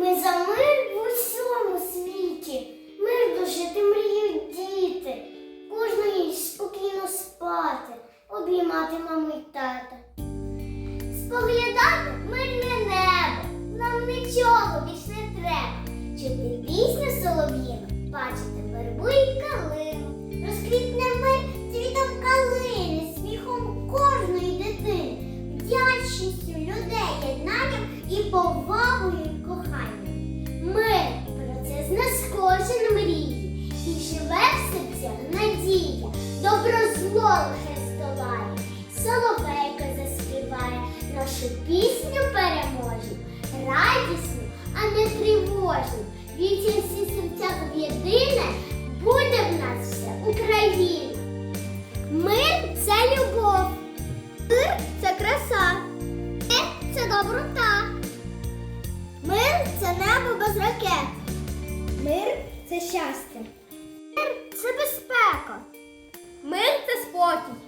Ми за мир в усьому світі. Мир дожити мріють діти. Кожної спокійно спати, обіймати маму й тата. Споглядати мирне небо, нам нічого більш не треба. Чути пісню солов'їну, бачити вербу й калину. Розквітне мир цвітом калини, сміхом кожної дитини, вдячністю людей, єднанням і повагою лише здолає, соловейка заспіває, нашу пісню переможну, радісну, а не тривожну. Віці всі серцях в єдине, буде в нас все Україна. Мир це любов. Мир це краса. Мир це доброта. Мир це небо без ракет. Мир це щастя. Мир це безпека. Мир спокій.